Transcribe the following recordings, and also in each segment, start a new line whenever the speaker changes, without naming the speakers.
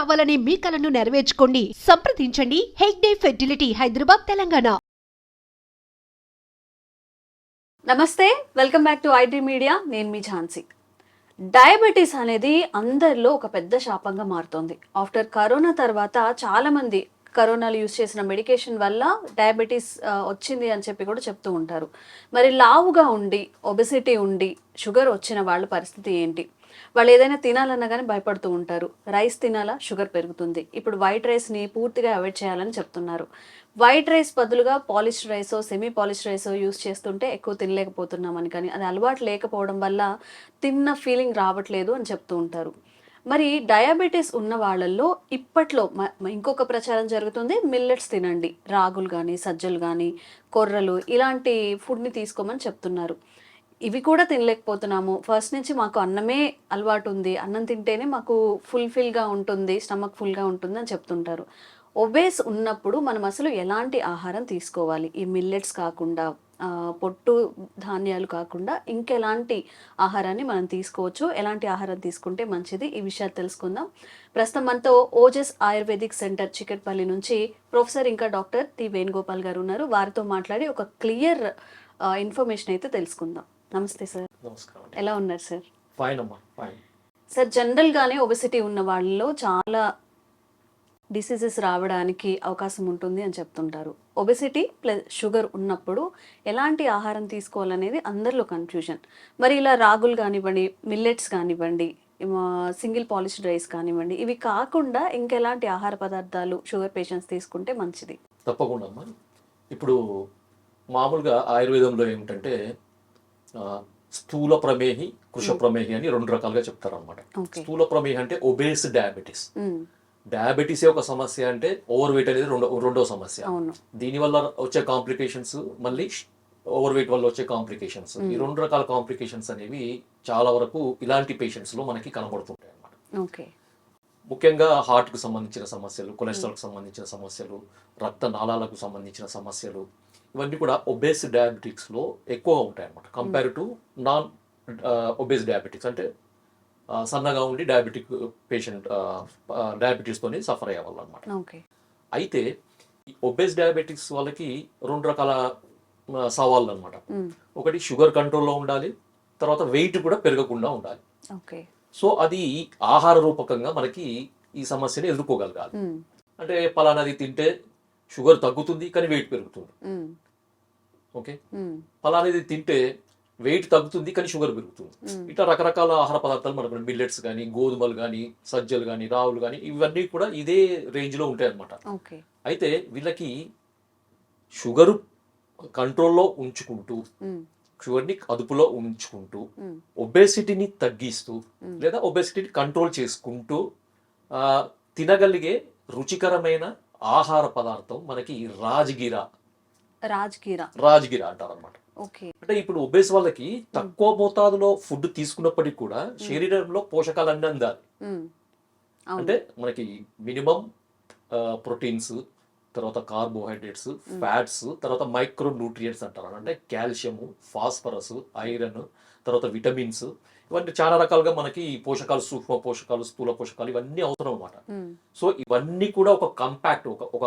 కావాలనే మీ కలను నెరవేర్చుకోండి. సంప్రదించండి. హెగ్డే ఫెర్టిలిటీ హైదరాబాద్ తెలంగాణ.
నమస్తే. Welcome back to IT media. నేను మీ ఝాన్సీ. డయాబెటీస్ అనేది అందరిలో ఒక పెద్ద శాపంగా మారుతోంది. ఆఫ్టర్ కరోనా తర్వాత చాలామంది కరోనాలు యూస్ చేసిన మెడికేషన్ వల్ల డయాబెటీస్ వచ్చింది అని చెప్పి కూడా చెప్తూ ఉంటారు. మరి లావుగా ఉండి ఒబెసిటీ ఉండి షుగర్ వచ్చిన వాళ్ళ పరిస్థితి ఏంటి? వాళ్ళు ఏదైనా తినాలన్నా కానీ భయపడుతూ ఉంటారు. రైస్ తినాలా? షుగర్ పెరుగుతుంది. ఇప్పుడు వైట్ రైస్ని పూర్తిగా అవాయిడ్ చేయాలని చెప్తున్నారు. వైట్ రైస్ బదులుగా పాలిష్ రైసో సెమీ పాలిష్ రైసో యూస్ చేస్తుంటే ఎక్కువ తినలేకపోతున్నామని కానీ అది అలవాటు లేకపోవడం వల్ల తిన్న ఫీలింగ్ రావట్లేదు అని చెప్తూ ఉంటారు. మరి డయాబెటీస్ ఉన్న వాళ్ళల్లో ఇప్పట్లో మ- ఇంకొక ప్రచారం జరుగుతుంది. మిల్లెట్స్ తినండి. రాగులు కానీ సజ్జలు కానీ కొర్రలు ఇలాంటి ఫుడ్ని తీసుకోమని చెప్తున్నారు. ఇవి కూడా తినలేకపోతున్నాము. ఫస్ట్ నుంచి మాకు అన్నమే అలవాటు ఉంది అన్నం తింటేనే మాకు ఫుల్ఫిల్గా ఉంటుంది స్టమక్ ఫుల్గా ఉంటుంది అని చెప్తుంటారు. ఒబేస్ ఉన్నప్పుడు మనం అసలు ఎలాంటి ఆహారం తీసుకోవాలి? ఈ మిల్లెట్స్ కాకుండా పొట్టు ధాన్యాలు కాకుండా ఇంకెలాంటి ఆహారాన్ని మనం తీసుకోవచ్చు? ఎలాంటి ఆహారం తీసుకుంటే మంచిది? ఈ విషయాలు తెలుసుకుందాం. ప్రస్తుతం మనతో ఓజెస్ ఆయుర్వేదిక్ సెంటర్ చికెట్పల్లి నుంచి ప్రొఫెసర్ ఇంకా డాక్టర్ టి వేణుగోపాల్ గారు ఉన్నారు. వారితో మాట్లాడి ఒక క్లియర్ ఇన్ఫర్మేషన్ అయితే తెలుసుకుందాం. నమస్తే సార్
నమస్కారం
ఎలా ఉన్నారు సార్
ఫైన్ అమ్మా ఫైన్
సార్ జనరల్గానే ఒబెసిటీ ఉన్న వాళ్ళలో చాలా డిసీజెస్ రావడానికి అవకాశం ఉంటుంది అని చెప్తుంటారు. ఒబెసిటీ ప్లస్ షుగర్ ఉన్నప్పుడు ఎలాంటి ఆహారం తీసుకోవాలనేది అందరిలో కన్ఫ్యూజన్ మరి ఇలా రాగులు కానివ్వండి మిల్లెట్స్ కానివ్వండి సింగిల్ పాలిష్డ్ రైస్ కానివ్వండి ఇవి కాకుండా ఇంకెలాంటి ఆహార పదార్థాలు షుగర్ పేషెంట్స్ తీసుకుంటే మంచిది?
తప్పకుండా అమ్మా. ఇప్పుడు మామూలుగా ఆయుర్వేదంలో ఏమిటంటే స్థూల ప్రమేహి కృష ప్రమేహి అని రెండు రకాలుగా చెప్తారు అనమాట
ఓకే
స్థూల ప్రమేహి అంటే ఒబేస్ డయాబెటీస్ డయాబెటీసే ఒక సమస్య అంటే ఓవర్ వెయిట్ అనేది రెండో రెండో సమస్య. దీనివల్ల వచ్చే కాంప్లికేషన్స్ మళ్ళీ ఓవర్ వెయిట్ వల్ల వచ్చే కాంప్లికేషన్స్ ఈ రెండు రకాల కాంప్లికేషన్స్ అనేవి చాలా వరకు ఇలాంటి పేషెంట్స్లో మనకి కనబడుతుంటాయి అన్నమాట.
ఓకే.
ముఖ్యంగా హార్ట్కు సంబంధించిన సమస్యలు కొలెస్ట్రాల్కి సంబంధించిన సమస్యలు రక్త నాళాలకు సంబంధించిన సమస్యలు ఇవన్నీ కూడా ఒబేస్ డయాబెటిక్స్లో ఎక్కువగా ఉంటాయి అన్నమాట compare to non obese diabetics అంటే సన్నగా ఉండి డయాబెటిక్ పేషెంట్ డయాబెటీస్తోని సఫర్ అయ్యే వాళ్ళు అనమాట
ఓకే.
అయితే ఈ ఒబేస్ డయాబెటిక్స్ వాళ్ళకి రెండు రకాల సవాళ్ళు అనమాట ఒకటి షుగర్ కంట్రోల్లో ఉండాలి తర్వాత వెయిట్ కూడా పెరగకుండా ఉండాలి.
ఓకే.
సో అది ఆహార రూపకంగా మనకి ఈ సమస్యని ఎదుర్కోగలగాలి. అంటే పలానాది తింటే షుగర్ తగ్గుతుంది కానీ వెయిట్ పెరుగుతుంది. ఓకే? పలానాది తింటే వెయిట్ తగ్గుతుంది కానీ షుగర్ పెరుగుతుంది. ఇట్లా రకరకాల ఆహార పదార్థాలు మనకు మిల్లెట్స్ కానీ గోధుమలు కానీ సజ్జలు కానీ రావులు కానీ ఇవన్నీ కూడా ఇదే రేంజ్లో ఉంటాయి అన్నమాట
ఓకే.
అయితే వీళ్ళకి షుగరు కంట్రోల్లో ఉంచుకుంటూ షుగర్ని అదుపులో ఉంచుకుంటూ ఒబేసిటీని తగ్గిస్తూ లేదా ఒబేసిటీని కంట్రోల్ చేసుకుంటూ తినగలిగే రుచికరమైన ఆహార పదార్థం మనకి రాజగిరా.
రాజ్గీరా.
రాజగిరా అంటారు అనమాట అంటే ఇప్పుడు ఒబేస్ వాళ్ళకి తక్కువ మోతాదులో ఫుడ్ తీసుకున్నప్పటికీ కూడా శరీరంలో పోషకాలు అన్నీ అందాలి అంటే మనకి మినిమం ప్రోటీన్స్ తర్వాత కార్బోహైడ్రేట్స్ ఫ్యాట్స్ తర్వాత మైక్రో న్యూట్రియంట్స్ అంటారు. అంటే కాల్షియము ఫాస్ఫరస్ ఐరన్ తర్వాత విటమిన్స్ ఇవన్నీ చాలా రకాలుగా మనకి పోషకాలు సూక్ష్మ పోషకాలు స్థూల పోషకాలు ఇవన్నీ అవసరం అన్నమాట. సో ఇవన్నీ కూడా ఒక కంపాక్ట్ ఒక ఒక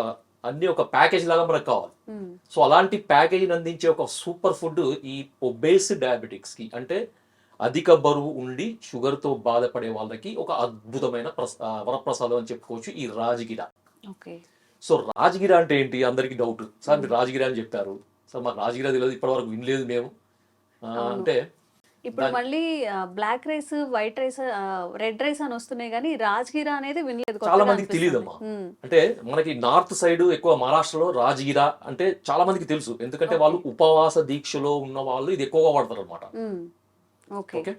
అన్ని ఒక ప్యాకేజ్ లాగా మనకు కావాలి. సో అలాంటి ప్యాకేజీని అందించే ఒక సూపర్ ఫుడ్ ఈ ఒబేస్ డయాబెటిక్స్కి అంటే అధిక బరువు ఉండి షుగర్తో బాధపడే వాళ్ళకి ఒక అద్భుతమైన వరప్రసాదం అని చెప్పుకోవచ్చు ఈ రాజగిర. సో రాజగిర అంటే ఏంటి? అందరికి డౌట్ సార్ మీరు రాజగిర అని చెప్పారు. సార్ మాకు రాజగిర తెలియదు ఇప్పటివరకు వినలేదు మేము. అంటే
ఇప్పుడు మళ్ళీ black rice white rice red rice అని వస్తున్నాయి కానీ రాజ్గిరా అనేది వినలేదు
చాలా మందికి
అనిపిస్తుంది.
తెలియదమ్మా
మ్మ్.
అంటే మనకి నార్త్ సైడ్ ఎక్కువ మహారాష్ట్రలో రాజగిర అంటే చాలా మందికి తెలుసు. ఎందుకంటే వాళ్ళు ఉపవాస దీక్షలో ఉన్న వాళ్ళు ఇది ఎక్కువగా వాడతారు అనమాట
ఓకే.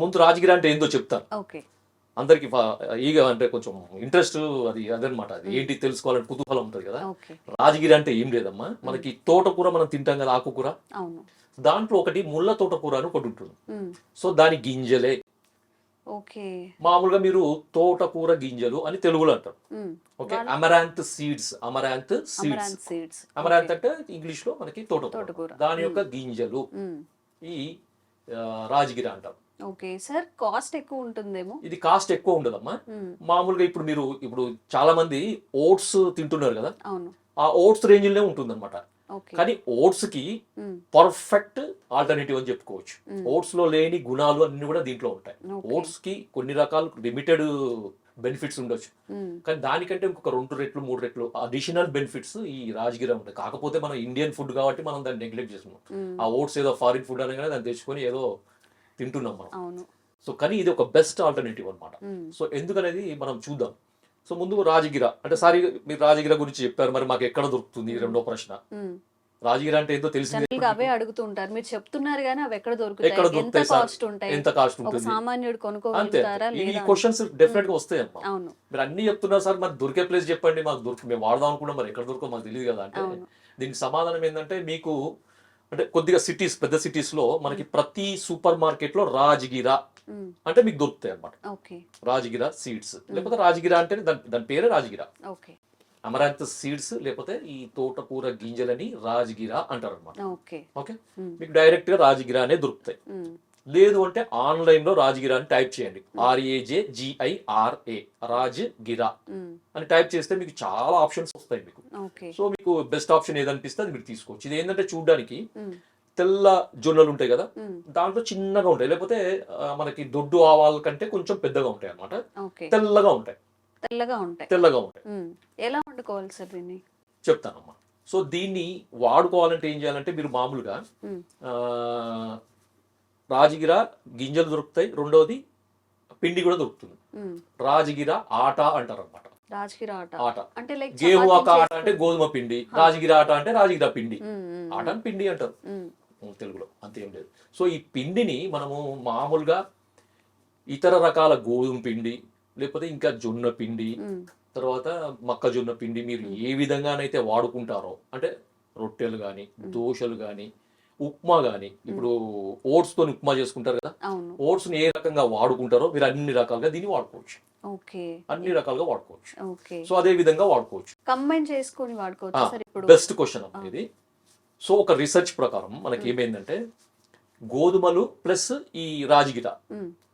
ముందు రాజగిర అంటే ఏందో చెప్తాను.
ఓకే.
అందరికి ఈగ అంటే కొంచెం ఇంట్రెస్ట్ అది అదనమాట. అది ఏంటి తెలుసుకోవాలని కుతూహలం ఉంటుంది కదా. రాజగిరి అంటే ఏం లేదమ్మా. మనకి తోటకూర మనం తింటాం కదా ఆకుకూర. దాంట్లో ఒకటి ముళ్ళ తోటకూర అని ఒకటి ఉంటుంది. సో దాని గింజలే.
ఓకే.
మామూలుగా మీరు తోటకూర గింజలు అని తెలుగులో అంటారు. Okay? Amaranth seeds amaranth seeds.
Amaranth
అంటే ఇంగ్లీష్లో మనకి తోటకూర. దాని యొక్క గింజలు. ఈ రాజగిర అంటారు
ఓకే సార్ కాస్ట్ ఎక్కువ ఉంటుందేమో
ఇది కాస్ట్ ఎక్కువ ఉండదమ్మా
మ్మ్.
మామూలుగా ఇప్పుడు మీరు ఇప్పుడు చాలా మంది ఓట్స్ తింటున్నారు కదా
అవును
ఆ ఓట్స్ రేంజ్లోనే ఉంటుంది అనమాట కానీ
ఓట్స్కి.
పర్ఫెక్ట్ ఆల్టర్నేటివ్ అని చెప్పుకోవచ్చు. ఓట్స్లో లేని గుణాలు అన్ని కూడా దీంట్లో ఉంటాయి. ఓట్స్కి కొన్ని రకాల లిమిటెడ్ బెనిఫిట్స్ ఉండొచ్చు. కానీ దానికంటే ఇంకొక రెండు రెట్లు మూడు రెట్లు అడిషనల్ బెనిఫిట్స్ ఈ రాజగిర ఉంటాయి కాకపోతే మనం ఇండియన్ ఫుడ్ కాబట్టి మనం దాన్ని నెగ్లెక్ట్ చేస్తున్నాం. ఆ ఓట్స్ ఏదో ఫారిన్ ఫుడ్ అనగానే దాన్ని తెచ్చుకొని ఏదో తింటున్నాం మనం.
అవును.
సో కానీ ఇది ఒక బెస్ట్ ఆల్టర్నేటివ్ అనమాట. సో ఎందుకనేది మనం చూద్దాం. సో ముందు రాజగిర. అంటే సారీ మీరు రాజగిర గురించి చెప్పారు మరి మాకు ఎక్కడ దొరుకుతుంది? రెండో ప్రశ్న. రాజగిర అంటే ఏందో తెలిసిందే
అవే అడుగుతూ ఉంటారు మీరు చెప్తున్నారు కానీ అవి ఎక్కడ దొరుకుతాయి? ఎంత? కాస్ట్ ఉంటాయి?
ఎంత కాస్ట్ ఉంటుంది?
సామాన్యుడు కొనుక్కోగలుగుతారా
ఈ క్వశ్చన్స్ డెఫినెట్గా వస్తాయి అమ్మా
అవును.
మీరు అన్ని చెప్తున్నారు సార్ మరి దొరికే ప్లేస్ చెప్పండి మాకు దొరికి మేము వాడదాం అనుకున్నాం మరి ఎక్కడ దొరకో మాకు తెలియదు కదా అంటే దీనికి సమాధానం ఏంటంటే మీకు అంటే కొద్దిగా సిటీస్ పెద్ద సిటీస్లో మనకి ప్రతి సూపర్ మార్కెట్లో రాజగిర. అంటే మీకు దొరుకుతాయి అన్నమాట.
ఓకే.
రాజగిర సీడ్స్ లేకపోతే రాజగిర అంటే దాని దాని పేరే రాజగిర. అమరాంత్ సీడ్స్ లేకపోతే ఈ తోటకూర గింజలని రాజగిర అంటారు అనమాట
ఓకే.
మీకు డైరెక్ట్గా రాజగిర అనే దొరుకుతాయి. లేదు అంటే ఆన్లైన్లో రాజగిర అని టైప్ చేయండి ఆర్ఏజే జిఐఆర్ఏ రాజగిరా
మ్మ్.
అని టైప్ చేస్తే మీకు చాలా ఆప్షన్స్ వస్తాయి మీకు. సో మీకు బెస్ట్ ఆప్షన్ ఏదనిపిస్తే అది మీరు తీసుకోవచ్చు. ఇది ఏంటంటే చూడడానికి. తెల్ల జొన్నలు ఉంటాయి కదా. దాంట్లో చిన్నగా ఉంటాయి. లేకపోతే మనకి దొడ్డు ఆవాల కంటే కొంచెం పెద్దగా ఉంటాయి అన్నమాట.
ఓకే.
తెల్లగా ఉంటాయి.
తెల్లగా ఉంటాయి.
తెల్లగా ఉంటాయి.
ఎలా వండుకోవాలి సార్ దీన్ని?
చెప్తానమ్మా. సో దీన్ని వాడుకోవాలంటే ఏం చేయాలంటే మీరు మామూలుగా రాజగిర గింజలు దొరుకుతాయి. రెండవది పిండి కూడా దొరుకుతుంది. రాజగిర ఆట అంటారు అనమాట
రాజగిర ఆట.
ఆట.
అంటే లైక్
గేహు ఆట అంటే గోధుమ పిండి రాజగిర ఆట అంటే రాజగిర పిండి. ఆట అని పిండి అంటారు. తెలుగులో అంతేం లేదు. సో ఈ పిండిని మనము మామూలుగా ఇతర రకాల గోధుమ పిండి లేకపోతే ఇంకా జొన్న పిండి. తర్వాత మొక్కజొన్న పిండి మీరు ఏ విధంగానైతే వాడుకుంటారో అంటే రొట్టెలు కానీ దోశలు కానీ ఉప్మా కానీ ఇప్పుడు ఓట్స్ తోని ఉప్మా చేసుకుంటారు కదా ఓట్స్ని ఏ రకంగా వాడుకుంటారో మీరు అన్ని రకాలుగా దీన్ని వాడుకోవచ్చు. అన్ని రకాలుగా వాడుకోవచ్చు. సో అదే విధంగా వాడుకోవచ్చు.
కంబైన్ చేసుకొని వాడుకోవచ్చు
బెస్ట్ క్వశ్చన్ ఇది. సో ఒక రీసెర్చ్ ప్రకారం మనకి ఏమైందంటే గోధుమలు ప్లస్ ఈ రాజగిర.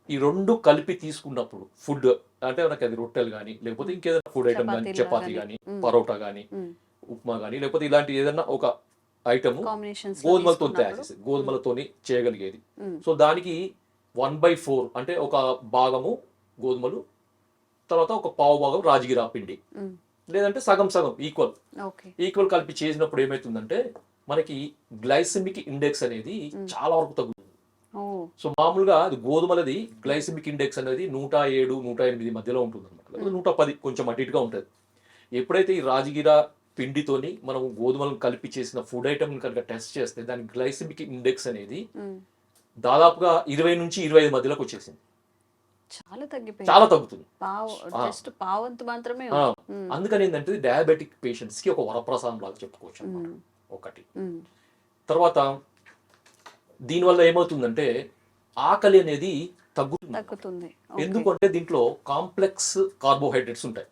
ఈ రెండు కలిపి తీసుకున్నప్పుడు ఫుడ్ అంటే మనకి అది రొట్టెలు కానీ లేకపోతే ఇంకేదైనా ఫుడ్ ఐటమ్ కానీ చపాతీ
గానీ.
కానీ పరోటా కానీ. ఉప్మా కానీ లేకపోతే ఇలాంటి ఏదైనా ఒక ఐటమ్ గోధుమలతో తయారు చేసేది గోధుమలతోని చేయగలిగేది. సో దానికి వన్ బై ఫోర్ అంటే ఒక భాగము గోధుమలు తర్వాత ఒక పావు భాగం రాజగిరా పిండి. లేదంటే సగం సగం ఈక్వల్. ఈక్వల్ కలిపి చేసినప్పుడు ఏమవుతుందంటే మనకి గ్లైసెమిక్ ఇండెక్స్ అనేది చాలా వరకు తగ్గుతుంది. సో మామూలుగా అది గోధుమలది గ్లైసెమిక్ ఇండెక్స్ అనేది నూట ఏడు నూట ఎనిమిది మధ్యలో ఉంటుంది అనమాట నూట పది కొంచెం అటు ఇటుగా ఉంటుంది. ఎప్పుడైతే ఈ రాజగిర పిండితోని మనం గోధుమలను కలిపి చేసిన ఫుడ్ ఐటమ్ కనుక టెస్ట్ చేస్తే దాని గ్లైసెమిక్ ఇండెక్స్ అనేది. దాదాపుగా ఇరవై నుంచి ఇరవై ఐదు మధ్యలోకి వచ్చేసింది.
చాలా తగ్గిపోయింది.
చాలా తగ్గుతుంది.
జస్ట్ పావంతు మాత్రమే.
అందుకని ఏంటంటే డయాబెటిక్ పేషెంట్స్కి ఒక వరప్రసాదం లాగా చెప్పుకోవచ్చు అన్నమాట. ఒకటి. తర్వాత దీనివల్ల ఏమవుతుందంటే ఆకలి అనేది తగ్గుతుంది. ఎందుకంటే దీంట్లో కాంప్లెక్స్ కార్బోహైడ్రేట్స్ ఉంటాయి.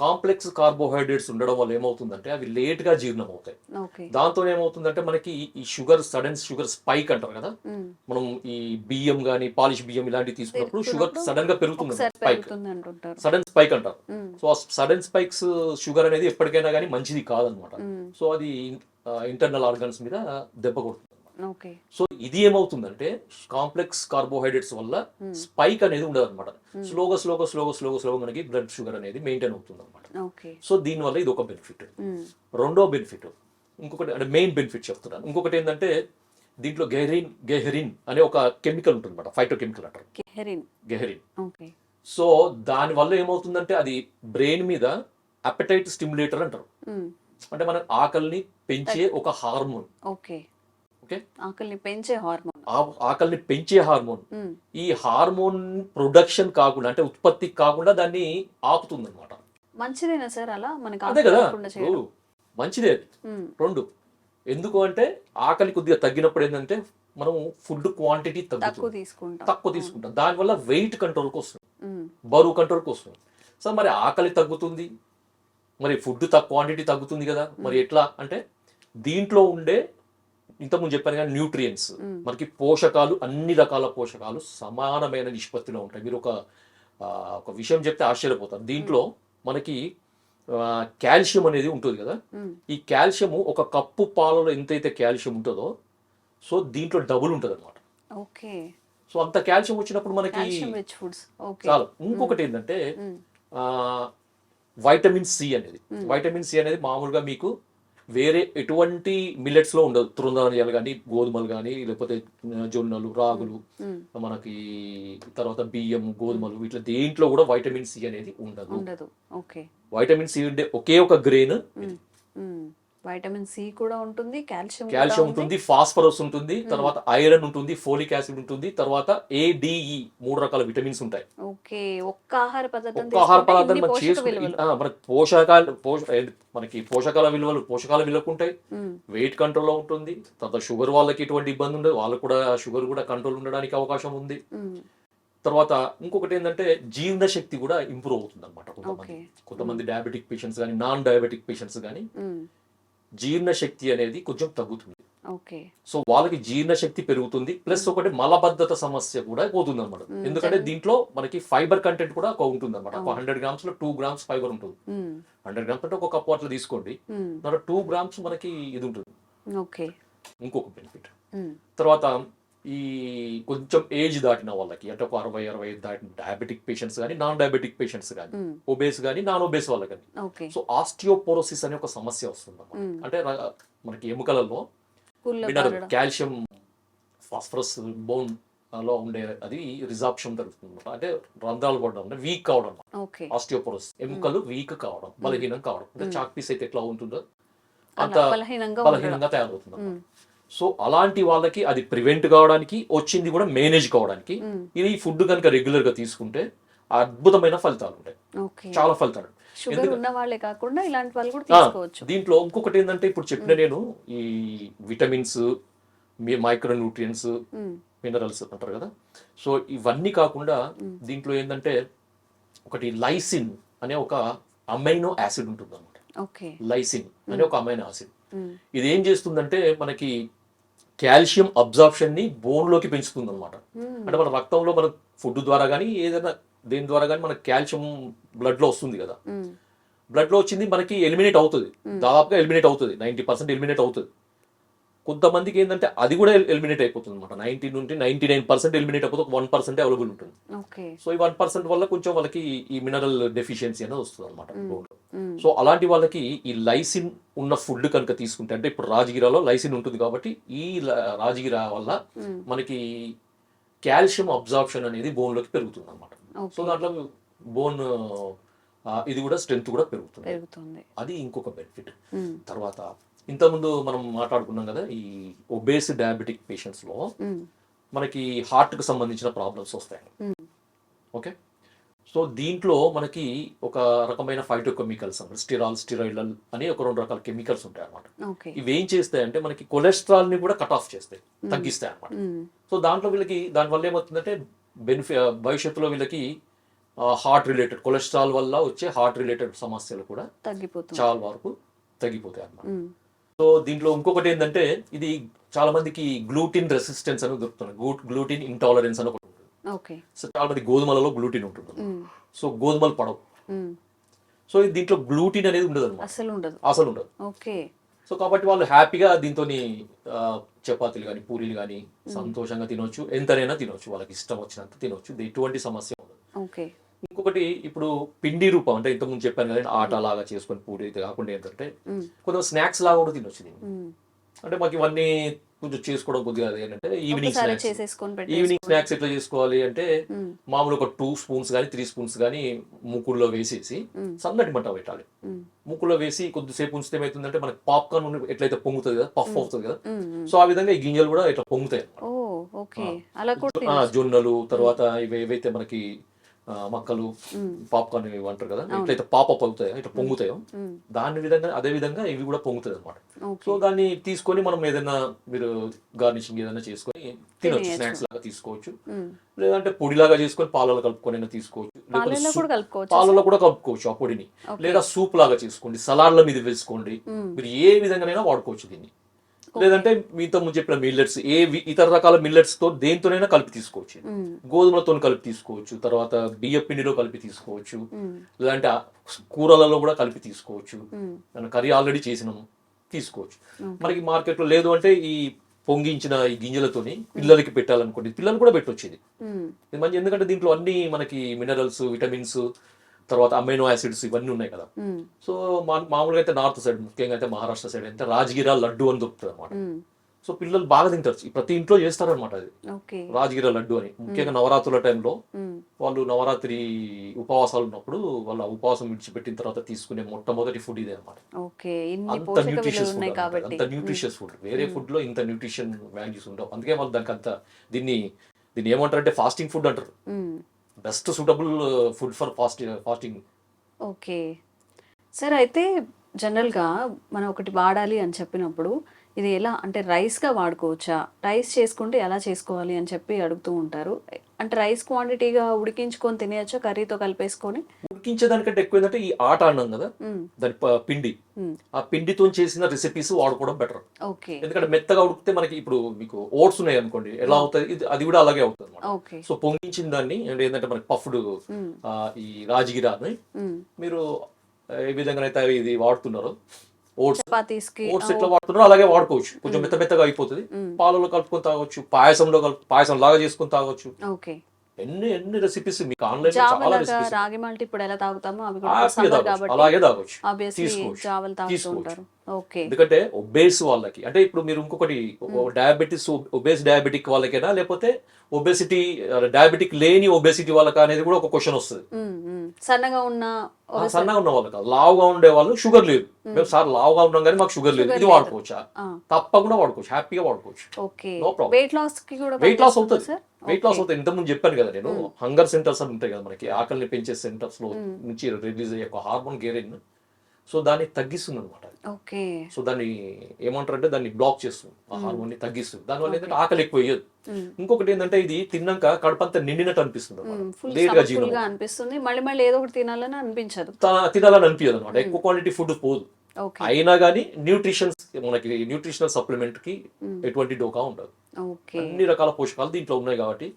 కాంప్లెక్స్ కార్బోహైడ్రేట్స్ ఉండడం వల్ల ఏమవుతుందంటే అవి లేట్గా జీర్ణం అవుతాయి దాంతో ఏమవుతుందంటే మనకి ఈ షుగర్ సడన్ షుగర్ స్పైక్ అంటారు కదా. మనం ఈ బియ్యం గానీ పాలిష్ బియ్యం ఇలాంటివి తీసుకున్నప్పుడు షుగర్ సడన్గా పెరుగుతుంది స్పైక్. సడన్ స్పైక్ అంటారు. సో ఆ సడన్ స్పైక్స్ షుగర్ అనేది ఎప్పటికైనా కానీ మంచిది కాదనమాట. సో అది ఇంటర్నల్ ఆర్గన్స్ మీద దెబ్బ కొడుతుంది. సో ఇది ఏమవుతుందంటే కాంప్లెక్స్ కార్బోహైడ్రేట్స్ వల్ల స్పైక్ అనేది ఉండదు అనమాట స్లోగా స్లోగా స్లోగా స్లోగా స్లోగా మనకి బ్లడ్ షుగర్ అనేది మెయింటైన్ అవుతుంది అనమాట సో దీనివల్ల ఇది ఒక బెనిఫిట్
మ్మ్.
రెండో బెనిఫిట్ ఇంకొకటి అంటే మెయిన్ బెనిఫిట్ చెప్తున్నాను. ఇంకొకటి ఏంటంటే దీంట్లో గెహరిన్ గెహరిన్ అనే ఒక కెమికల్ ఉంటుంది అనమాట ఫైటో కెమికల్ అంటారు గెహరిన్ సో దాని వల్ల ఏమవుతుందంటే అది బ్రెయిన్ మీద అపెటైట్ స్టిమ్యులేటర్ అంటారు. అంటే మన ఆకలిని పెంచే ఒక హార్మోన్
ఓకే.
ఓకే?
ఆకలిని పెంచే హార్మోన్.
ఆకలిని పెంచే హార్మోన్. ఈ హార్మోన్ ప్రొడక్షన్ కాకుండా అంటే ఉత్పత్తి కాకుండా దాన్ని ఆపుతుంది అనమాట
మంచిదేనా సార్ అలా? మనకి
అదే కదా. మంచిదే. రెండు. ఎందుకు అంటే ఆకలి కొద్దిగా తగ్గినప్పుడు ఏంటంటే మనం ఫుడ్ క్వాంటిటీ
తక్కువ తీసుకుంటాం.
తక్కువ తీసుకుంటాం. దానివల్ల వెయిట్ కంట్రోల్కి వస్తుంది. బరువు కంట్రోల్కి వస్తుంది. సో మరి ఆకలి తగ్గుతుంది. మరి ఫుడ్ క్వాంటిటీ తగ్గుతుంది కదా. మరి ఎట్లా? అంటే దీంట్లో ఉండే ఇంతకుముందు చెప్పాను కానీ న్యూట్రియంట్స్ మనకి పోషకాలు అన్ని రకాల పోషకాలు సమానమైన నిష్పత్తిలో ఉంటాయి. మీరు ఒక ఒక విషయం చెప్తే ఆశ్చర్యపోతారు. దీంట్లో మనకి కాల్షియం అనేది ఉంటుంది కదా. ఈ కాల్షియము ఒక కప్పు పాలలో ఎంతైతే కాల్షియం ఉంటుందో సో దీంట్లో డబుల్ ఉంటుంది అనమాట
ఓకే.
సో అంత కాల్షియం వచ్చినప్పుడు మనకి
కాల్షియం
చాలు. ఇంకొకటి ఏంటంటే వైటమిన్ సి అనేది. వైటమిన్ సి అనేది మామూలుగా మీకు వేరే ఎటువంటి మిల్లెట్స్లో ఉండదు. తృణధాన్యాలు కానీ గోధుమలు కానీ లేకపోతే జొన్నలు రాగులు. మనకి తర్వాత బియ్యం గోధుమలు ఇట్లా దేంట్లో కూడా వైటమిన్ సి అనేది ఉండదు. వైటమిన్ సి ఉండే ఒకే ఒక గ్రెయిన్
వైటమిన్ సి కూడా ఉంటుంది కాల్షియం
కాల్షియం ఉంటుంది ఫాస్ఫరస్ ఉంటుంది తర్వాత ఐరన్ ఉంటుంది ఫోలిక్ యాసిడ్ ఉంటుంది తర్వాత ఏడిఈ మూడు రకాల విటమిన్స్ ఉంటాయి.
ఓకే ఒక్క ఆహార పదార్థం
ఒక్క ఆహార
ఇన్ని
మనం చేసుకుంటే పోషకాలు మనకి పోషకాల విలువలు పోషకాల విలువకు ఉంటాయి. వెయిట్ కంట్రోల్లో ఉంటుంది తర్వాత షుగర్ వాళ్ళకి ఎటువంటి ఇబ్బంది ఉండదు వాళ్ళకు కూడా షుగర్ కూడా కంట్రోల్ ఉండడానికి అవకాశం ఉంది. తర్వాత ఇంకొకటి ఏంటంటే జీర్ణ శక్తి కూడా ఇంప్రూవ్ అవుతుంది అనమాట కొంతమంది. కొంతమంది డయాబెటిక్ పేషెంట్స్ కానీ నాన్ డయాబెటిక్ పేషెంట్స్ కానీ
మ్మ్.
జీర్ణ శక్తి అనేది కొంచెం తగ్గుతుంది.
ఓకే.
సో వాళ్ళకి జీర్ణ శక్తి పెరుగుతుంది ప్లస్ ఒకటి మలబద్ధత సమస్య కూడా పోతుంది అనమాట ఎందుకంటే దీంట్లో మనకి ఫైబర్ కంటెంట్ కూడా ఒక ఉంటుంది అనమాట ఒక హండ్రెడ్ గ్రామ్స్లో టూ గ్రామ్స్ ఫైబర్ ఉంటుంది. హండ్రెడ్ గ్రామ్స్ అంటే ఒక కప్పు అట్లా తీసుకోండి. దాంట్లో టూ గ్రామ్స్ మనకి ఇది ఉంటుంది. ఇంకొక బెనిఫిట్. తర్వాత ఈ కొంచెం ఏజ్ దాటిన వాళ్ళకి అంటే ఒక అరవై అరవై ఐదు దాటిన డయాబెటిక్ పేషెంట్స్ కానీ నాన్ డయాబెటిక్ పేషెంట్స్ కానీ. ఒబేస్ కానీ నాన్ ఒబేస్ వాళ్ళకి కానీ సో ఆస్టియోపోరోసిస్ అనే ఒక సమస్య వస్తుంది. అంటే మనకి ఎముకలలో. కాల్షియం ఫాస్ఫరస్ బోన్లో ఉండే అది రిజాప్షన్ జరుగుతుంది అనమాట అంటే రంధ్రాలు పడడం అంటే వీక్ కావడం ఆస్టియోపోరోస్ ఎముకలు వీక్ కావడం బలహీనం కావడం. అంటే చాక్ పీస్ అయితే ఎట్లా ఉంటుందో అంత
బలహీనంగా
తయారవుతుంది. సో అలాంటి వాళ్ళకి అది ప్రివెంట్ కావడానికి వచ్చింది కూడా మేనేజ్ కావడానికి. ఇది ఫుడ్ కనుక రెగ్యులర్గా తీసుకుంటే అద్భుతమైన ఫలితాలు ఉంటాయి. చాలా ఫలితాలు.
షుగర్ ఉన్న వాళ్ళే కాకుండా ఇలాంటి వాళ్ళు కూడా
ఆ,
తీసుకోవచ్చు.
దీంట్లో ఇంకొకటి ఏంటంటే ఇప్పుడు చెప్పిన నేను ఈ విటమిన్స్ మైక్రో న్యూట్రియన్స్. మినరల్స్ అంటారు కదా. సో ఇవన్నీ కాకుండా దీంట్లో ఏంటంటే ఒకటి లైసిన్ అనే ఒక అమైనో యాసిడ్ ఉంటుంది అనమాట లైసిన్ అనే ఒక అమైనో యాసిడ్. ఇది ఏం చేస్తుందంటే మనకి కాల్షియం అబ్జార్ప్షన్ని బోన్లోకి పెంచుతుంది అనమాట
మ్మ్.
అంటే మన రక్తంలో మన ఫుడ్ ద్వారా కానీ ఏదైనా దేని ద్వారా కానీ మనకి కాల్షియం బ్లడ్లో వస్తుంది కదా.
మ్మ్.
బ్లడ్లో వచ్చింది మనకి ఎలిమినేట్ అవుతుంది. దాదాపుగా ఎలిమినేట్ అవుతుంది. నైంటీ పర్సెంట్ ఎలిమినేట్ అవుతుంది. కొంతమందికి ఏంటంటే అది కూడా ఎలిమినేట్ అయిపోతుంది అనమాట నైన్టీ నుండి నైన్టీ నైన్ పర్సెంట్ ఎలిమినేట్ అయిపోతే ఒక వన్ పర్సెంట్ అవైలబుల్ ఉంటుంది. సో ఈ వన్ పర్సెంట్ వల్ల కొంచెం వాళ్ళకి ఈ మినరల్ డెఫిషియన్సీ అనేది వస్తుంది అనమాట. సో అలాంటి వాళ్ళకి ఈ లైసిన్ ఉన్న ఫుడ్ కనుక తీసుకుంటే అంటే ఇప్పుడు రాజగిరాలో లైసిన్ ఉంటుంది కాబట్టి ఈ రాజగిరా వల్ల
మ్మ్.
మనకి కాల్షియం అబ్జార్ప్షన్ అనేది బోన్లోకి పెరుగుతుంది అనమాట. సో దాంట్లో బోన్ ఇది కూడా స్ట్రెంత్ కూడా పెరుగుతుంది. అది ఇంకొక బెనిఫిట్. తర్వాత ఇంతకుముందు మనం మాట్లాడుకున్నాం కదా ఈ ఒబేస్ డయాబెటిక్ పేషెంట్స్లో
మ్మ్.
మనకి హార్ట్కు సంబంధించిన ప్రాబ్లమ్స్ వస్తాయి. ఓకే సో దీంట్లో మనకి ఒక రకమైన ఫైటోకెమికల్స్ అన్నమాట స్టిరాల్ స్టిరాయిడ్ అని ఒక రెండు రకాల కెమికల్స్ ఉంటాయి అన్నమాట
ఓకే
ఇవి ఏం చేస్తాయంటే మనకి కొలెస్ట్రాల్ని కూడా కట్ ఆఫ్ చేస్తాయి తగ్గిస్తాయి అన్నమాట
మ్మ్.
సో దాంట్లో వీళ్ళకి దానివల్ల ఏమవుతుందంటే బెనిఫి భవిష్యత్తులో వీళ్ళకి హార్ట్ రిలేటెడ్ కొలెస్ట్రాల్ వల్ల వచ్చే హార్ట్ రిలేటెడ్ సమస్యలు కూడా చాలా వరకు తగ్గిపోతాయి అన్నమాట. సో దీంట్లో ఇంకొకటి ఏంటంటే ఇది చాలా మందికి గ్లూటిన్ రెసిస్టెన్స్ అని దొరుకుతుంది. గ్లూటిన్ ఇంటాలరెన్స్ అని ఒకటి ఉంటుంది. సో చాలా మంది గోధుమలలో గ్లూటిన్ ఉంటుంది. సో గోధుమలు పడవు. సో ఇది దీంట్లో గ్లూటిన్ అనేది ఉండదు అనమాట
అసలు ఉండదు.
అసలు ఉండదు.
ఓకే.
సో కాబట్టి వాళ్ళు హ్యాపీగా దీంతో చపాతీలు కానీ పూరీలు కానీ సంతోషంగా తినొచ్చు. ఎంతనైనా తినొచ్చు. వాళ్ళకి ఇష్టం వచ్చినంత తినొచ్చు. ఎటువంటి సమస్య ఉండదు.
ఓకే.
ఇంకొకటి ఇప్పుడు పిండి రూపం అంటే ఇంతకుముందు చెప్పాను కదా ఆట లాగా చేసుకొని పూరి ఇది కాకుండా ఏంటంటే. కొంచెం స్నాక్స్ లాగా కూడా తినొచ్చు. అంటే మాకు ఇవన్నీ కొంచెం చేసుకోవడం కొద్దిగా ఏంటంటే ఈవినింగ్ స్నాక్స్ ఈవినింగ్ స్నాక్స్ ఎట్లా చేసుకోవాలి అంటే
మ్మ్.
మామూలు ఒక టూ స్పూన్స్ కానీ త్రీ స్పూన్స్ కానీ ముక్కుల్లో వేసేసి. సన్నటి మంట పెట్టాలి
మ్మ్.
ముక్కులో వేసి కొద్దిసేపు ఉంచితే ఏమవుతుందంటే మనకి పాప్కార్న్ ఎట్లయితే పొంగుతుంది కదా పఫ్ అవుతుంది కదా. సో ఆ విధంగా ఈ గింజలు కూడా ఇట్లా పొంగుతాయి. జొన్నలు తర్వాత ఇవి ఏవైతే మనకి మక్కలు పాప్కార్న్ ఇవి అంటారు కదా? ఎట్లయితే పాపప్ అవుతాయో? ఇట్లా పొంగుతాయో. దాని విధంగా అదే విధంగా ఇవి కూడా పొంగుతాయి అనమాట సో దాన్ని తీసుకొని మనం ఏదైనా మీరు గార్నిషింగ్ ఏదైనా చేసుకొని తినొచ్చు. స్నాక్స్ లాగా తీసుకోవచ్చు. లేదంటే పొడిలాగా చేసుకొని పాలలో కలుపుకొని అయినా తీసుకోవచ్చు. పాలలో కూడా కలుపుకోవచ్చు. ఆ పొడిని. లేదా సూప్ లాగా చేసుకోండి. సలాడ్ల మీద వేసుకోండి. మీరు ఏ విధంగానైనా వాడుకోవచ్చు దీన్ని. లేదంటే మీతో ముందు చెప్పిన మిల్లెట్స్ ఏ ఇతర రకాల మిల్లెట్స్తో దేంతోనైనా కలిపి తీసుకోవచ్చు. గోధుమలతో కలిపి తీసుకోవచ్చు తర్వాత బియ్య పిండిలో కలిపి తీసుకోవచ్చు. లేదంటే కూరలలో కూడా కలిపి తీసుకోవచ్చు. మనం కర్రీ ఆల్రెడీ చేసినాము తీసుకోవచ్చు మనకి మార్కెట్లో లేదు అంటే ఈ పొంగించిన ఈ గింజలతోని పిల్లలకి పెట్టాలనుకోండి పిల్లలు కూడా పెట్టొచ్చు ఇది
మ్మ్.
ఇది మంచి ఎందుకంటే దీంట్లో అన్ని మనకి మినరల్స్ విటమిన్స్ తర్వాత అమైనో యాసిడ్స్ ఇవన్నీ ఉన్నాయి కదా. సో మామూలుగా అయితే నార్త్ సైడ్ ముఖ్యంగా అయితే మహారాష్ట్ర సైడ్ అయితే రాజగిరా లడ్డు అని దొరుకుతుంది అనమాట. సో పిల్లలు బాగా తింటారు. ప్రతి ఇంట్లో చేస్తారనమాట అది. రాజగిరా లడ్డు అని. ముఖ్యంగా నవరాత్రుల టైంలో. వాళ్ళు నవరాత్రి ఉపవాసాలు ఉన్నప్పుడు వాళ్ళ ఉపవాసం విడిచిపెట్టిన తర్వాత తీసుకునే మొట్టమొదటి ఫుడ్ ఇదే అనమాట అంత న్యూట్రిషియస్ ఫుడ్ అంత న్యూట్రిషియస్ ఫుడ్ వేరే ఫుడ్లో ఇంత న్యూట్రిషన్ వాల్యూస్ ఉండవు. అందుకే వాళ్ళు దానికి అంత దీన్ని దీన్ని ఏమంటారు అంటే ఫాస్టింగ్ ఫుడ్ అంటారు. Best suitable uh, food for fast fasting.
Okay. Sir అయితే జనరల్గా మనం ఒకటి వాడాలి అని చెప్పినప్పుడు ఇది ఎలా అంటే రైస్గా వాడుకోవచ్చా? రైస్ చేసుకుంటే ఎలా చేసుకోవాలి అని చెప్పి అడుగుతూ ఉంటారు. అంటే రైస్ క్వాంటిటీగా ఉడికించుకొని తినేయచ్చా కర్రీతో కలిపేసుకొని?
ఉడికించేదానికంటే ఎక్కువ ఏంటంటే ఈ ఆట అన్నాం కదా. దాని పిండి. ఆ పిండితో చేసిన రెసిపీస్ వాడుకోవడం బెటర్ ఎందుకంటే మెత్తగా ఉడికితే మనకి ఇప్పుడు మీకు ఓట్స్ ఉన్నాయి అనుకోండి ఎలా అవుతుంది ఇది అది కూడా అలాగే అవుతుంది అనమాట సో పొంగించిన దాన్ని అంటే ఏంటంటే మనకి పఫ్డ్. ఈ రాజగిరాని. మీరు ఏ విధంగా అయితే ఇది వాడుతున్నారో ఓట్స్ ఓట్స్ ఎట్లా వాడుతున్నారో అలాగే వాడుకోవచ్చు. కొంచెం మెత్త మెత్తగా అయిపోతుంది. పాలలో కలుపుకొని తాగొచ్చు పాయసంలో కలుపు పాయసం లాగా చేసుకొని తాగొచ్చు. ఎన్ని ఎన్ని రెసిపీస్ మీకు ఆన్లైన్ చాలా రెసిపీస్
రాగి మాల్ట్ ఇప్పుడు ఎలా తాగుతామో అవి కూడా
అలాగే తాగొచ్చు తీసుకోవచ్చు. ఎందుకంటే ఒబేస్ వాళ్ళకి. అంటే ఇప్పుడు మీరు ఇంకొకటి డయాబెటీస్ ఒబేస్ డయాబెటిక్ వాళ్ళకైనా లేకపోతే ఒబేసిటీ డయాబెటిక్ లేని ఒబేసిటీ వాళ్ళకి అనేది కూడా ఒక క్వశ్చన్ వస్తుంది.
సన్నగా ఉన్న
సన్నగా ఉన్న వాళ్ళు కాదు లావుగా ఉండే వాళ్ళు షుగర్ లేదు. మేము. సార్ లావుగా ఉన్నాం కానీ మాకు షుగర్ లేదు. ఇది. వాడుకోవచ్చా. తప్పకుండా వాడుకోవచ్చు. హ్యాపీగా వాడుకోవచ్చు.
వెయిట్ లాస్
వెయిట్ అవుతుంది. వెయిట్ లాస్ అవుతుంది. ఇంతకుముందు చెప్పాను కదా నేను. హంగర్ సెంటర్స్ అని ఉంటాయి కదా మనకి. ఆకలిని పెంచే సెంటర్స్లో నుంచి రిలీజ్ అయ్యే ఒక హార్మోన్ గేరిన్ సో దాన్ని తగ్గిస్తుంది అనమాట
ఓకే.
సో దాన్ని ఏమంటారు అంటే దాన్ని బ్లాక్ చేస్తుంది. ఆ హార్మోన్ని తగ్గిస్తుంది. దానివల్ల ఏంటంటే ఆకలి ఎక్కువ వేయదు. ఇంకొకటి ఏంటంటే ఇది తిన్నాక కడుపంతా నిండినట్టు అనిపిస్తుంది
లేట్గా
జీర్ణం
అనిపిస్తుంది. మళ్ళీ మళ్ళీ ఏదో ఒకటి తినాలని అనిపించదు.
తినాలని అనిపించదు అనమాట ఎక్కువ క్వాంటిటీ ఫుడ్ పోదు. అయినా కానీ న్యూట్రిషన్ మనకి న్యూట్రిషనల్ సప్లిమెంట్కి ఎటువంటి డోకా ఉండదు. అన్ని రకాల పోషకాలు దీంట్లో ఉన్నాయి కాబట్టి.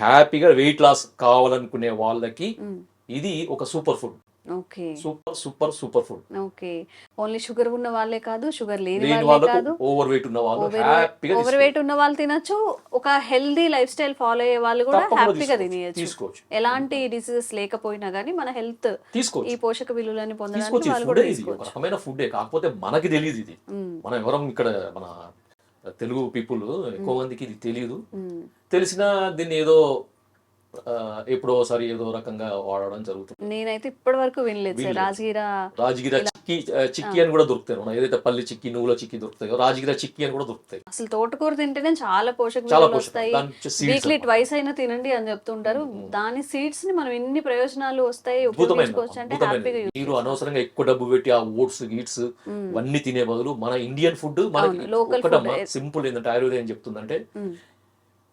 హ్యాపీగా వెయిట్ లాస్ కావాలనుకునే వాళ్ళకి. ఇది ఒక super food
okay.
Super super super food.
Okay. Only sugar ఉన్న వాళ్ళే కాదు షుగర్ లేని వాళ్ళే కాదు.
ఓవర్ వెయిట్ ఉన్న వాళ్ళు హ్యాపీగా
ఓవర్ వెయిట్ ఉన్న వాళ్ళు తినొచ్చు. ఒక హెల్దీ లైఫ్ స్టైల్ ఫాలో అయ్యే వాళ్ళు కూడా హ్యాపీగా. తినేయచ్చు. ఎలాంటి డిసీజెస్ లేకపోయినా కానీ మన హెల్త్ ఈ
తీసుకోవచ్చు
పోషక విలువలని పొందడానికి వాళ్ళు కూడా తీసుకోవచ్చు.
రకమైన ఫుడే కాకపోతే మనకి తెలియదు ఇది. మనం ఎవరం ఇక్కడ మన తెలుగు పీపుల్ ఎక్కువ మందికి ఇది తెలియదు. తెలిసినా దీన్ని ఏదో ఎప్పుడో ఒకసారి ఏదో రకంగా వాడడం జరుగుతుంది.
నేనైతే ఇప్పటి వరకు వినలేదు. రాజగిరా
రాజగిర చిక్కి చిక్కి అని కూడా దొరుకుతాయి. మనం ఏదైతే పల్లి చిక్కి నువ్వుల చిక్కి దొరుకుతాయో రాజగిర చిక్కి అని కూడా దొరుకుతాయి.
అసలు తోటకూర తింటేనే చాలా పోషక
చాలా
విలువలు. వస్తాయి. వీక్లీ. ట్వైస్ అయినా తినండి అని చెప్తుంటారు. దాని సీడ్స్ని మనం ఎన్ని ప్రయోజనాలు వస్తాయి ఉపయోగించుకోవచ్చు అంటే హ్యాపీగా
మీరు అనవసరంగా ఎక్కువ డబ్బు పెట్టి ఆ ఓట్స్ గీట్స్ ఇవన్నీ తినే బదులు మన ఇండియన్ ఫుడ్ మనకి
food.
సింపుల్ ఏంటంటే ఆయుర్వేదం ఏం చెప్తుందంటే.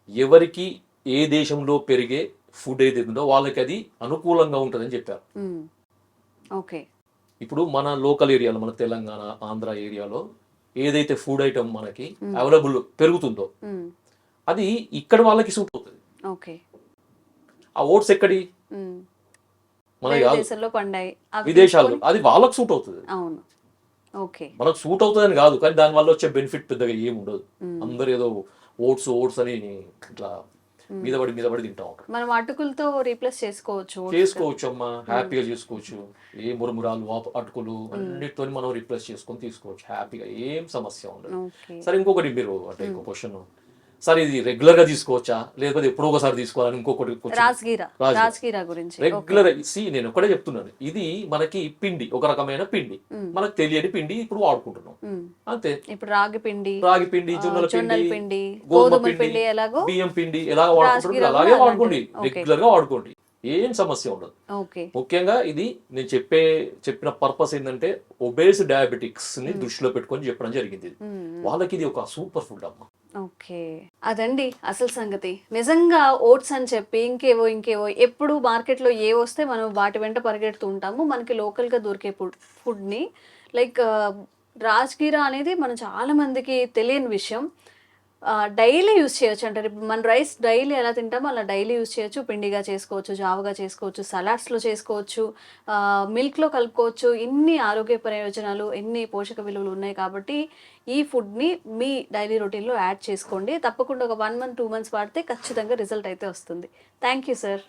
ఎవరికి ఏ దేశంలో పెరిగే ఫుడ్ ఏది ఉందో వాళ్ళకి అది అనుకూలంగా ఉంటుందని చెప్పారు.
ఓకే.
ఇప్పుడు మన లోకల్ ఏరియాలో మన తెలంగాణ ఆంధ్ర ఏరియాలో ఏదైతే ఫుడ్ ఐటమ్ మనకి అవైలబుల్ పెరుగుతుందో. అది ఇక్కడ వాళ్ళకి సూట్ అవుతుంది.
ఓకే.
ఆ ఓట్స్ ఎక్కడి. మన
పండాయి. అవి
విదేశాల్లో. అది వాళ్ళకి సూట్ అవుతుంది.
అవును. ఓకే.
మనకు సూట్ అవుతుందని కాదు కానీ దాని వల్ల వచ్చే బెనిఫిట్ పెద్దగా ఏమి ఉండదు అందరు ఏదో ఓట్స్ ఓట్స్ అని ఇట్లా మీద పడి మీద పడి తింటా
మనం అటుకులతో రీప్లేస్ చేసుకోవచ్చు.
చేసుకోవచ్చు అమ్మా హ్యాపీగా చేసుకోవచ్చు. ఏ మురుమురాలు అటుకులు అన్నిటితో మనం రిప్లేస్ చేసుకొని తీసుకోవచ్చు హ్యాపీగా ఏం సమస్య ఉండదు. సరే ఇంకొకటి మీరు అంటే ఇంకో క్వశ్చన్ సరే ఇది రెగ్యులర్గా తీసుకోవచ్చా? లేకపోతే ఎప్పుడో ఒకసారి తీసుకోవాలని ఇంకొకటి
రాజ్గీరా గురించి.
రెగ్యులర్ సి నేను ఒకటే చెప్తున్నాను. ఇది మనకి పిండి ఒక రకమైన పిండి. మనకు తెలియని పిండి ఇప్పుడు వాడుకుంటున్నాం. అంతే.
ఇప్పుడు రాగి పిండి
రాగి పిండి జొన్నల పిండి గోధుమ పిండి బియ్యం పిండి ఎలా వాడుకుంటారు
రాజగిరా
అలాగే
కూడా
వాడుకోండి. రెగ్యులర్గా వాడుకోండి. ఏం సమస్య ఉండదు. ముఖ్యంగా ఇది నేను చెప్పే చెప్పిన పర్పస్ ఏంటంటే ఒబేస్ డయాబెటిక్స్ని దృష్టిలో పెట్టుకొని చెప్పడం జరిగింది. వాళ్ళకి ఇది ఒక సూపర్ ఫుడ్ అమ్మ.
ఓకే. అదండి అసలు సంగతి. నిజంగా ఓట్స్ అని చెప్పి ఇంకేవో ఇంకేవో ఎప్పుడు మార్కెట్లో ఏ వస్తే మనం వాటి వెంట పరిగెడుతూ ఉంటాము. మనకి లోకల్గా దొరికే ఫుడ్ ఫుడ్ని లైక్ రాజ్గీరా అనేది మనం చాలా మందికి తెలియని విషయం. డైలీ యూస్ చేయొచ్చు అంటారు. ఇప్పుడు మన రైస్ డైలీ ఎలా తింటామో అలా డైలీ యూస్ చేయొచ్చు. పిండిగా చేసుకోవచ్చు జావగా చేసుకోవచ్చు సలాడ్స్లో చేసుకోవచ్చు మిల్క్లో కలుపుకోవచ్చు. ఇన్ని ఆరోగ్య ప్రయోజనాలు ఎన్ని పోషక విలువలు ఉన్నాయి కాబట్టి ఈ ఫుడ్ని మీ డైలీ రొటీన్లో యాడ్ చేసుకోండి. తప్పకుండా ఒక వన్ మంత్ టూ మంత్స్ వాడితే ఖచ్చితంగా రిజల్ట్ అయితే వస్తుంది. Thank you sir.